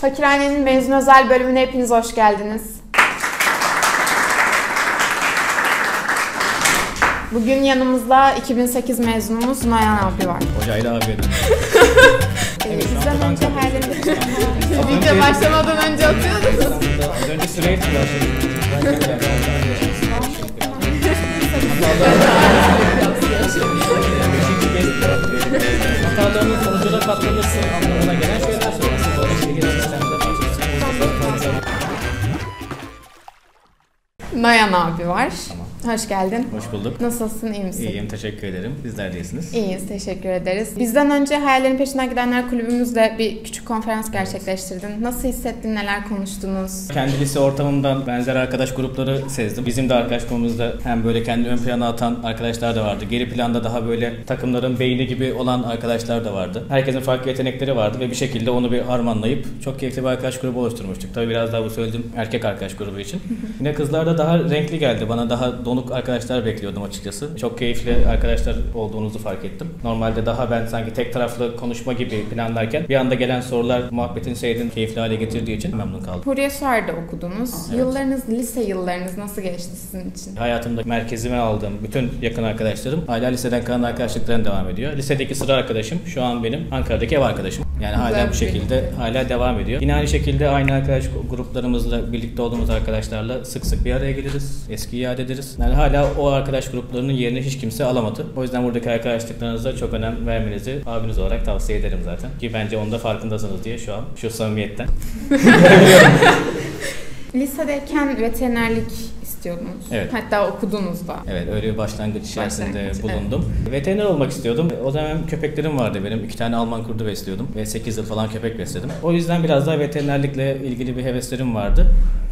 Fakirhane'nin mezun özel bölümüne hepiniz hoş geldiniz. Bugün yanımızda 2008 mezunumuz Nayan abi var. Hocayla abi dedim. Evet, Bizden önce hayalleriniz... Video başlamadan önce atıyordunuz. Az önce sıraya başladık. Hatalarının sonucuna katlanırsın Nayan abi var. Hoş geldin. Hoş bulduk. Nasılsın, iyi misin? İyiyim, teşekkür ederim. Bizler de iyisiniz. İyiyiz, teşekkür ederiz. Bizden önce Hayallerin Peşinden Gidenler Kulübümüzle bir küçük konferans gerçekleştirdin. Nasıl hissettin, neler konuştunuz? Kendi lise ortamımdan benzer arkadaş grupları sezdim. Bizim de arkadaş grubumuzda hem böyle kendi ön plana atan arkadaşlar da vardı. Geri planda daha böyle takımların beyni gibi olan arkadaşlar da vardı. Herkesin farklı yetenekleri vardı ve bir şekilde onu bir harmanlayıp çok keyifli bir arkadaş grubu oluşturmuştuk. Tabii biraz daha bu söylediğim erkek arkadaş grubu için. Yine kızlar da daha renkli geldi. Bana daha donuk arkadaşlar bekliyordum açıkçası. Çok keyifli arkadaşlar olduğunuzu fark ettim. Normalde daha ben sanki tek taraflı konuşma gibi planlarken bir anda gelen sorular muhabbetin seyrini keyifli hale getirdiği için memnun kaldım. Huriye Suar'da okudunuz. Evet. Yıllarınız, lise yıllarınız nasıl geçti sizin için? Hayatımda merkezime aldığım bütün yakın arkadaşlarım hala liseden kalan arkadaşlıklarına devam ediyor. Lisedeki sıra arkadaşım şu an benim Ankara'daki ev arkadaşım. Yani Güzel hala bu şekilde hala devam ediyor. Yine aynı şekilde aynı arkadaş gruplarımızla birlikte olduğumuz arkadaşlarla sık sık bir araya geliriz. Eskiyi yad ederiz. Yani hala o arkadaş gruplarının yerini hiç kimse alamadı. O yüzden buradaki arkadaşlıklarınıza çok önem vermenizi abiniz olarak tavsiye ederim zaten. Ki bence onun da farkındasınız diye şu an şu samimiyetten. Lisedeyken veterinerlik istiyordunuz. Evet. Hatta okudunuz da. Evet öyle bir başlangıç içerisinde Başlangıç, bulundum. Veteriner olmak istiyordum. O zaman köpeklerim vardı benim. İki tane Alman kurdu besliyordum. Ve 8 yıl falan köpek besledim. O yüzden biraz daha veterinerlikle ilgili bir heveslerim vardı.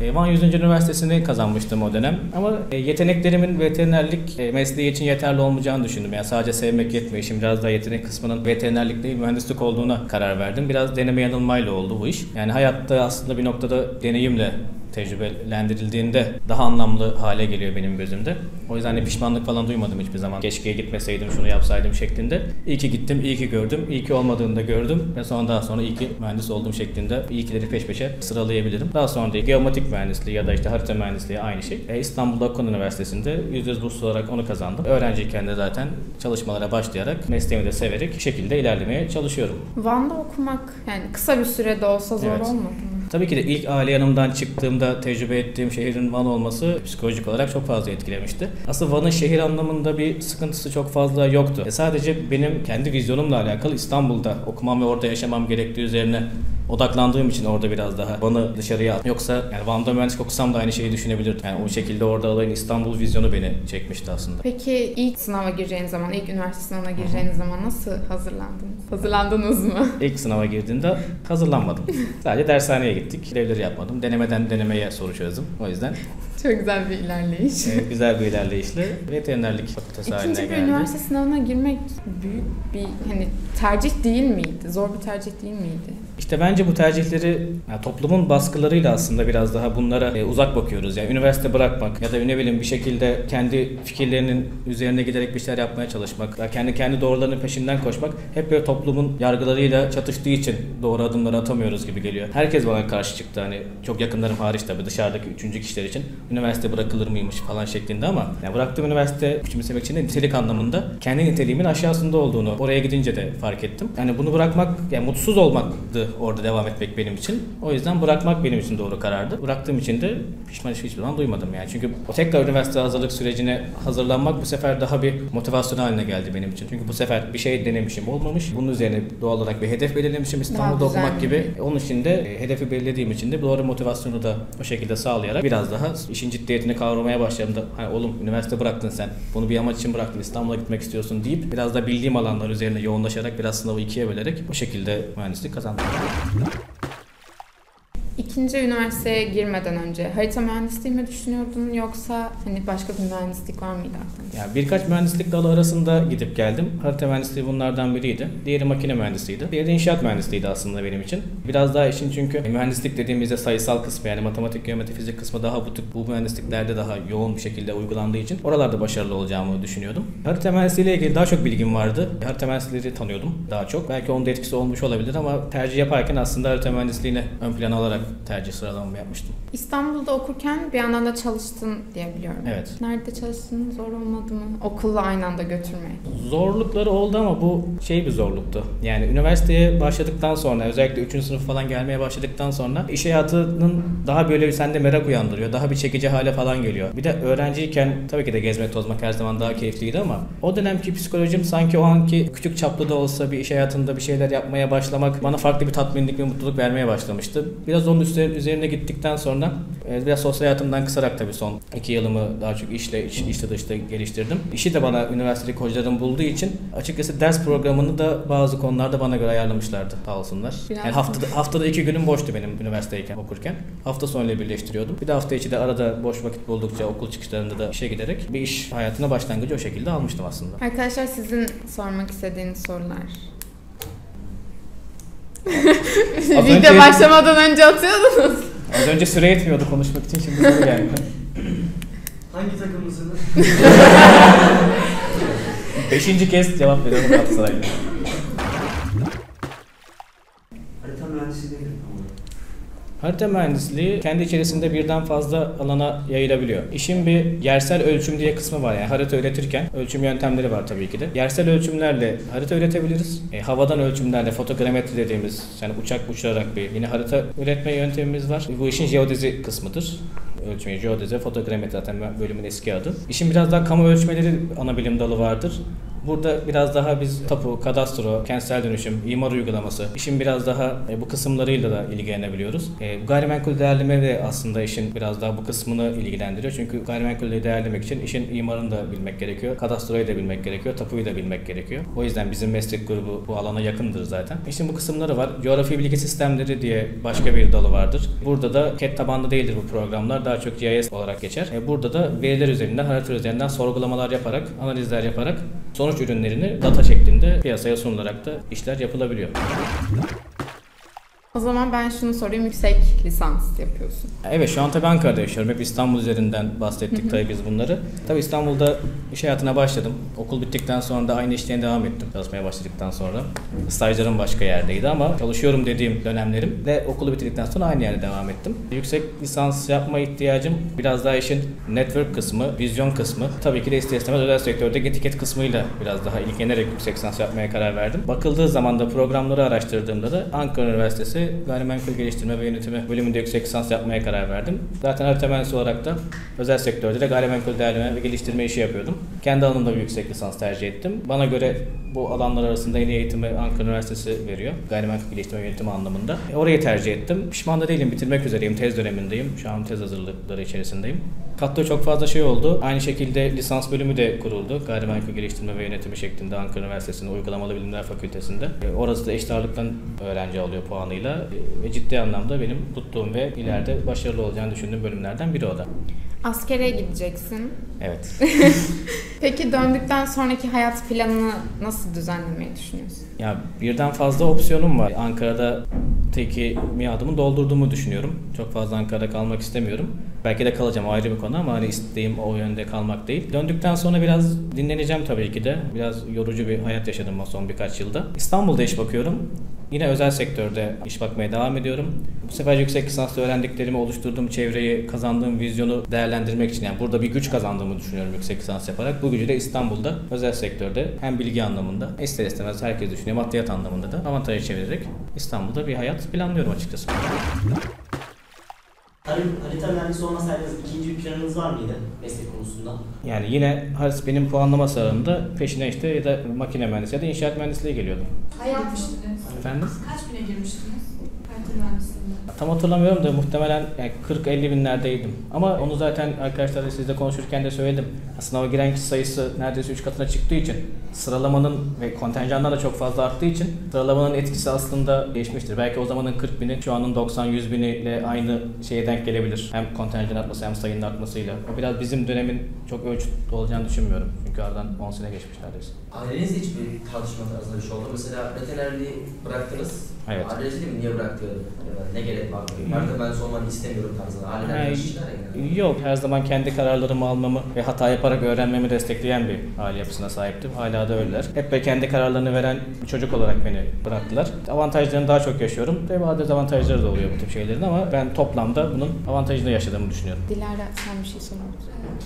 E, Van 100. Üniversitesi'ni kazanmıştım o dönem. Ama e, yeteneklerimin veterinerlik e, mesleği için yeterli olmayacağını düşündüm. Yani sadece sevmek yetmiyor. İşin biraz daha yetenek kısmının veterinerlik değil mühendislik olduğuna karar verdim. Biraz deneme yanılmayla oldu bu iş. Yani hayatta aslında bir noktada deneyimle tecrübelendirildiğinde daha anlamlı hale geliyor benim gözümde. O yüzden de pişmanlık falan duymadım hiçbir zaman. Keşke gitmeseydim, şunu yapsaydım şeklinde. İyi ki gittim, iyi ki gördüm. İyi ki olmadığını da gördüm ve sonra daha sonra iyi ki mühendis olduğum şeklinde iyi kileri peş peşe sıralayabilirim. Daha sonra da geomatik mühendisliği ya da işte harita mühendisliği aynı şey. E, İstanbul Akon Üniversitesi'nde %100 burslu olarak onu kazandım. Öğrenciyken de zaten çalışmalara başlayarak mesleğimi de severek şekilde ilerlemeye çalışıyorum. Van'da okumak yani kısa bir sürede olsa zor Evet. olmadı mı? Tabii ki de ilk aile yanımdan çıktığımda tecrübe ettiğim şehrin Van olması psikolojik olarak çok fazla etkilemişti. Aslında Van'ın şehir anlamında bir sıkıntısı çok fazla yoktu. E sadece benim kendi vizyonumla alakalı İstanbul'da okumam ve orada yaşamam gerektiği üzerine odaklandığım için orada biraz daha Van'ı dışarıya at. Yoksa yani Van'da mühendislik okusam da aynı şeyi düşünebilirdim. Yani o şekilde orada alayın İstanbul vizyonu beni çekmişti aslında. Peki ilk sınava gireceğiniz zaman, ilk üniversite sınavına gireceğiniz zaman nasıl hazırlandınız? Hazırlandınız mı? İlk sınava girdiğimde hazırlanmadım. Sadece dershaneye gittik. Ödevleri yapmadım. Denemeden denemeye soru çözdüm. O yüzden Çok güzel bir ilerleyiş. e, güzel bir ilerleyişle veterinerlik fakültesi haline İkinci bir geldi. üniversite sınavına girmek büyük bir hani tercih değil miydi? Zor bir tercih değil miydi? İşte bence bu tercihleri yani toplumun baskılarıyla aslında biraz daha bunlara e, uzak bakıyoruz. Yani üniversite bırakmak ya da ne bileyim bir şekilde kendi fikirlerinin üzerine giderek bir şeyler yapmaya çalışmak, ya kendi kendi doğrularının peşinden koşmak hep böyle toplumun yargılarıyla çatıştığı için doğru adımları atamıyoruz gibi geliyor. Herkes bana karşı çıktı hani çok yakınlarım hariç tabii dışarıdaki üçüncü kişiler için üniversite bırakılır mıymış falan şeklinde ama yani bıraktığım üniversite küçümsemek için de nitelik anlamında kendi niteliğimin aşağısında olduğunu oraya gidince de fark ettim. Yani bunu bırakmak yani mutsuz olmaktı orada devam etmek benim için. O yüzden bırakmak benim için doğru karardı. Bıraktığım için de pişman hiçbir zaman duymadım yani. Çünkü o tekrar üniversite hazırlık sürecine hazırlanmak bu sefer daha bir motivasyon haline geldi benim için. Çünkü bu sefer bir şey denemişim olmamış. Bunun üzerine doğal olarak bir hedef belirlemişim İstanbul'da okumak gibi. Onun için de e, hedefi belirlediğim için de doğru motivasyonu da o şekilde sağlayarak biraz daha işin ciddiyetini kavramaya başladım da hani oğlum üniversite bıraktın sen. Bunu bir amaç için bıraktın. İstanbul'a gitmek istiyorsun deyip biraz da bildiğim alanlar üzerine yoğunlaşarak biraz sınavı ikiye bölerek bu şekilde mühendislik kazandım. İkinci ikinci üniversiteye girmeden önce harita mühendisliği mi düşünüyordun yoksa hani başka bir mühendislik var mıydı aklında? Yani birkaç mühendislik dalı arasında gidip geldim. Harita mühendisliği bunlardan biriydi. Diğeri makine mühendisliğiydi. Diğeri de inşaat mühendisliğiydi aslında benim için. Biraz daha işin çünkü mühendislik dediğimizde sayısal kısmı yani matematik, geometri, fizik kısmı daha bu bu mühendisliklerde daha yoğun bir şekilde uygulandığı için oralarda başarılı olacağımı düşünüyordum. Harita mühendisliği ile ilgili daha çok bilgim vardı. Harita mühendisliği tanıyordum daha çok. Belki onun da etkisi olmuş olabilir ama tercih yaparken aslında harita mühendisliğini ön plana alarak tercih sıralamamı yapmıştım. İstanbul'da okurken bir yandan da çalıştın diye biliyorum. Evet. Nerede çalıştın? Zor olmadı mı? Okulla aynı anda götürmek. Zorlukları oldu ama bu şey bir zorluktu. Yani üniversiteye başladıktan sonra özellikle 3. sınıf falan gelmeye başladıktan sonra iş hayatının daha böyle bir sende merak uyandırıyor. Daha bir çekici hale falan geliyor. Bir de öğrenciyken tabii ki de gezmek tozmak her zaman daha keyifliydi ama o dönemki psikolojim sanki o anki küçük çaplı da olsa bir iş hayatında bir şeyler yapmaya başlamak bana farklı bir tatminlik ve mutluluk vermeye başlamıştı. Biraz onun üzerine gittikten sonra e, biraz sosyal hayatımdan kısarak tabii son iki yılımı daha çok işle, iç, işte dışta geliştirdim. İşi de bana üniversitedeki hocalarım bulduğu için açıkçası ders programını da bazı konularda bana göre ayarlamışlardı sağ olsunlar. Biraz yani haftada, haftada iki günüm boştu benim üniversiteyken okurken. Hafta sonuyla birleştiriyordum. Bir de hafta içi de arada boş vakit buldukça okul çıkışlarında da işe giderek bir iş hayatına başlangıcı o şekilde almıştım aslında. Arkadaşlar sizin sormak istediğiniz sorular. Az Video önce- başlamadan önce atıyordunuz. Az önce süre yetmiyordu konuşmak için şimdi soru geldi. Hangi takımlısınız? Beşinci kez cevap veriyorum Galatasaray'la. Harita mühendisliği nedir? Harita mühendisliği kendi içerisinde birden fazla alana yayılabiliyor. İşin bir yersel ölçüm diye kısmı var. Yani harita üretirken ölçüm yöntemleri var tabii ki de. Yersel ölçümlerle harita üretebiliriz. E, havadan ölçümlerle fotogrametri dediğimiz yani uçak uçurarak bir yine harita üretme yöntemimiz var. Bu işin jeodezi kısmıdır. Ölçmeyi, jeodezi, fotogrametri zaten bölümün eski adı. İşin biraz daha kamu ölçmeleri ana bilim dalı vardır. Burada biraz daha biz tapu, kadastro, kentsel dönüşüm, imar uygulaması, işin biraz daha e, bu kısımlarıyla da ilgilenebiliyoruz. E, bu gayrimenkul değerleme de aslında işin biraz daha bu kısmını ilgilendiriyor. Çünkü gayrimenkulleri değerlemek için işin imarını da bilmek gerekiyor, kadastroyu da bilmek gerekiyor, tapuyu da bilmek gerekiyor. O yüzden bizim meslek grubu bu alana yakındır zaten. İşin bu kısımları var. Coğrafi bilgi sistemleri diye başka bir dalı vardır. Burada da CAD tabanlı değildir bu programlar. Daha çok GIS olarak geçer. E, burada da veriler üzerinden, harita üzerinden sorgulamalar yaparak, analizler yaparak sonuç ürünlerini data şeklinde piyasaya sunularak da işler yapılabiliyor. O zaman ben şunu sorayım. Yüksek lisans yapıyorsun. Evet şu an tabii Ankara'da yaşıyorum. Hep İstanbul üzerinden bahsettik tabii biz bunları. Tabii İstanbul'da iş hayatına başladım. Okul bittikten sonra da aynı işten devam ettim. Çalışmaya başladıktan sonra. Stajlarım başka yerdeydi ama çalışıyorum dediğim dönemlerim de okulu bitirdikten sonra aynı yerde devam ettim. Yüksek lisans yapma ihtiyacım biraz daha işin network kısmı, vizyon kısmı. Tabii ki de ister istemez özel sektördeki etiket kısmıyla biraz daha ilgilenerek yüksek lisans yapmaya karar verdim. Bakıldığı zaman da programları araştırdığımda da Ankara Üniversitesi Gayrimenkul Geliştirme ve Yönetimi bölümünde yüksek lisans yapmaya karar verdim. Zaten mühendisi olarak da özel sektörde de gayrimenkul değerleme ve geliştirme işi yapıyordum. Kendi alanımda bir yüksek lisans tercih ettim. Bana göre bu alanlar arasında en iyi eğitimi Ankara Üniversitesi veriyor. Gayrimenkul geliştirme yönetimi anlamında. E, Orayı tercih ettim. Pişman da değilim. Bitirmek üzereyim. Tez dönemindeyim. Şu an tez hazırlıkları içerisindeyim. Kattığı çok fazla şey oldu. Aynı şekilde lisans bölümü de kuruldu. Gayrimenkul geliştirme ve yönetimi şeklinde Ankara Üniversitesi'nin Uygulamalı Bilimler Fakültesi'nde. E, Orası da eşit ağırlıktan öğrenci alıyor puanıyla. E, Ve ciddi anlamda benim tuttuğum ve ileride başarılı olacağını düşündüğüm bölümlerden biri o da. Askere gideceksin. Evet. Peki döndükten sonraki hayat planını nasıl düzenlemeyi düşünüyorsun? Ya birden fazla opsiyonum var. Ankara'da teki miadımı doldurduğumu düşünüyorum. Çok fazla Ankara'da kalmak istemiyorum. Belki de kalacağım ayrı bir konu ama hani isteğim o yönde kalmak değil. Döndükten sonra biraz dinleneceğim tabii ki de. Biraz yorucu bir hayat yaşadım son birkaç yılda. İstanbul'da iş bakıyorum. Yine özel sektörde iş bakmaya devam ediyorum. Bu sefer yüksek lisansla öğrendiklerimi, oluşturduğum çevreyi, kazandığım vizyonu değerlendirmek için yani burada bir güç kazandığımı düşünüyorum yüksek lisans yaparak. Bu gücü de İstanbul'da özel sektörde hem bilgi anlamında ister istemez herkes düşünüyor maddiyat anlamında da avantaja çevirerek İstanbul'da bir hayat planlıyorum açıkçası. Har- Harita mühendisi olmasaydınız ikinci bir planınız var mıydı meslek konusunda? Yani yine haris benim puanlama sıralarında peşine işte ya da makine mühendisi ya da inşaat mühendisliği geliyordu. Kaç girmiştiniz? Efendim? Kaç bine girmiştiniz? Mühendisliğinde. Tam hatırlamıyorum da muhtemelen yani 40-50 binlerdeydim. Ama onu zaten arkadaşlarla sizle konuşurken de söyledim. Sınava giren kişi sayısı neredeyse 3 katına çıktığı için sıralamanın ve kontenjanlar da çok fazla arttığı için sıralamanın etkisi aslında değişmiştir. Belki o zamanın 40 bini şu anın 90-100 biniyle aynı şeye denk gelebilir. Hem kontenjan artması hem sayının artmasıyla. O biraz bizim dönemin çok ölçüt olacağını düşünmüyorum. Çünkü aradan 10 sene geçmiş neredeyse. Ailenizle hiçbir tartışma tarzında bir şey oldu? Mesela veterinerliği bıraktınız. Evet. Aileniz değil mi? Niye bıraktı? Ne gerek var? Artık ben olmanı istemiyorum tarzında. Aileler Yani, karışmışlar ya. genelde. yok her zaman kendi kararlarımı almamı ve hata yaparak öğrenmemi destekleyen bir aile yapısına sahiptim. Hala da öyleler. Hep de kendi kararlarını veren bir çocuk olarak beni bıraktılar. Avantajlarını daha çok yaşıyorum. Ve bazı dezavantajları da oluyor bu tip şeylerin ama ben toplamda bunun avantajını yaşadığımı düşünüyorum. Dilara sen bir şey sormak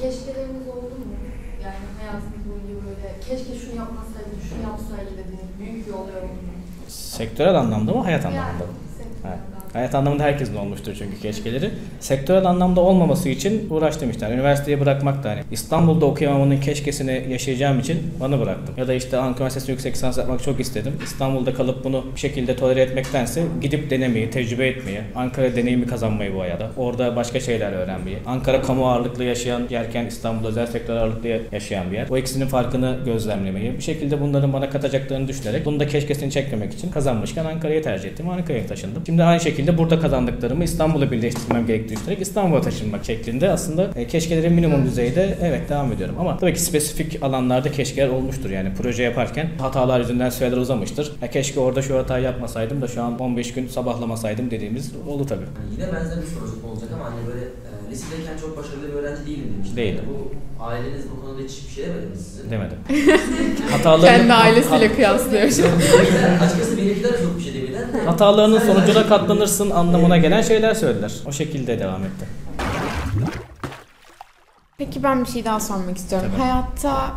Keşkeleriniz oldu mu? Yani hayatınız boyunca böyle keşke şunu yapmasaydı, şunu yapsaydı dediğiniz büyük bir olay oldu mu? Sektörel anlamda mı, hayat anlamında mı? sektörden. Evet. Hayat anlamında herkesin olmuştur çünkü keşkeleri. Sektörel anlamda olmaması için uğraştım işte. Yani üniversiteyi bırakmak da hani İstanbul'da okuyamamanın keşkesini yaşayacağım için bana bıraktım. Ya da işte Ankara Üniversitesi'nde yüksek lisans yapmak çok istedim. İstanbul'da kalıp bunu bir şekilde tolere etmektense gidip denemeyi, tecrübe etmeyi, Ankara deneyimi kazanmayı bu hayata. Orada başka şeyler öğrenmeyi. Ankara kamu ağırlıklı yaşayan yerken İstanbul özel sektör ağırlıklı yaşayan bir yer. O ikisinin farkını gözlemlemeyi. Bir şekilde bunların bana katacaklarını düşünerek bunu da keşkesini çekmemek için kazanmışken Ankara'yı tercih ettim. Ankara'ya taşındım. Şimdi aynı şekilde burada kazandıklarımı İstanbul'la birleştirmem gerektiğini düşünerek İstanbul'a taşınmak şeklinde aslında e, keşkelerin minimum düzeyde evet devam ediyorum. Ama tabii ki spesifik alanlarda keşkeler olmuştur yani proje yaparken hatalar yüzünden süreler uzamıştır. Ya keşke orada şu hatayı yapmasaydım da şu an 15 gün sabahlamasaydım dediğimiz oldu tabii. Yani yine benzer bir soru olacak ama hani böyle e, lisedeyken çok başarılı bir öğrenci değilim demiştim. Değilim. Bu aileniz bu konuda hiçbir şey demedi mi size? Demedim. Hatalarını, Kendi ailesiyle kıyaslıyor. Açıkçası benimkiler çok bir şey demediler. de. Hatalarının sonucuna katlanırsın anlamına gelen şeyler söylediler. O şekilde devam etti. Peki ben bir şey daha sormak istiyorum. Tabii. Hayatta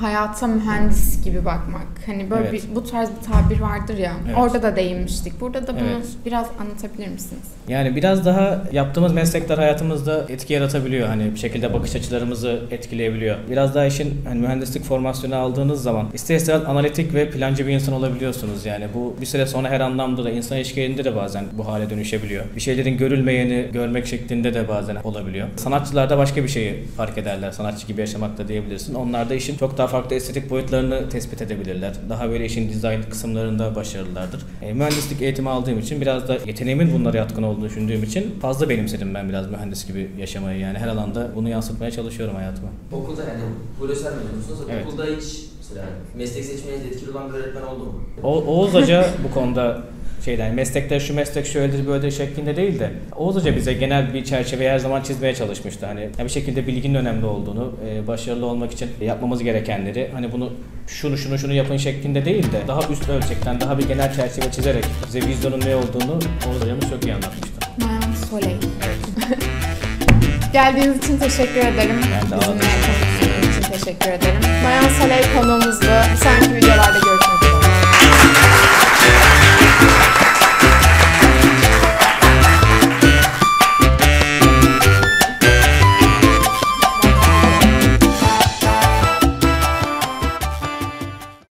hayata mühendis gibi bakmak. Hani böyle Evet. bir bu tarz bir tabir vardır ya. Evet. Orada da değinmiştik. Burada da bunu Evet. biraz anlatabilir misiniz? Yani biraz daha yaptığımız meslekler hayatımızda etki yaratabiliyor. Hani bir şekilde bakış açılarımızı etkileyebiliyor. Biraz daha işin hani mühendislik formasyonu aldığınız zaman ister istemez analitik ve plancı bir insan olabiliyorsunuz. Yani bu bir süre sonra her anlamda da insan ilişkilerinde de bazen bu hale dönüşebiliyor. Bir şeylerin görülmeyeni görmek şeklinde de bazen olabiliyor. Sanatçılarda başka bir şeyi fark ederler. Sanatçı gibi yaşamak da diyebilirsin. Onlar da işin çok daha farklı estetik boyutlarını tespit edebilirler. Daha böyle işin dizayn kısımlarında başarılılardır. E, mühendislik eğitimi aldığım için biraz da yeteneğimin bunlara yatkın olduğunu düşündüğüm için fazla benimsedim ben biraz mühendis gibi yaşamayı. Yani her alanda bunu yansıtmaya çalışıyorum hayatıma. Okulda yani Hulusi mezunusunuz. Evet. Okulda hiç mesela meslek seçmenizde etkili olan bir öğretmen oldu mu? O, Oğuz Hoca bu konuda şeyden meslekte şu meslek şöyledir böyledir şeklinde değil de Oğuz Hoca bize genel bir çerçeve her zaman çizmeye çalışmıştı. Hani bir şekilde bilginin önemli olduğunu, e, başarılı olmak için yapmamız gerekenleri hani bunu şunu şunu şunu yapın şeklinde değil de daha üst ölçekten daha bir genel çerçeve çizerek bize vizyonun ne olduğunu Oğuz Hocamız çok iyi anlatmıştı. Soley. Geldiğiniz için teşekkür ederim. Ben de Bizimle için teşekkür ederim. Mayan Soley konuğumuzdu. Bir sonraki videolarda görüşürüz.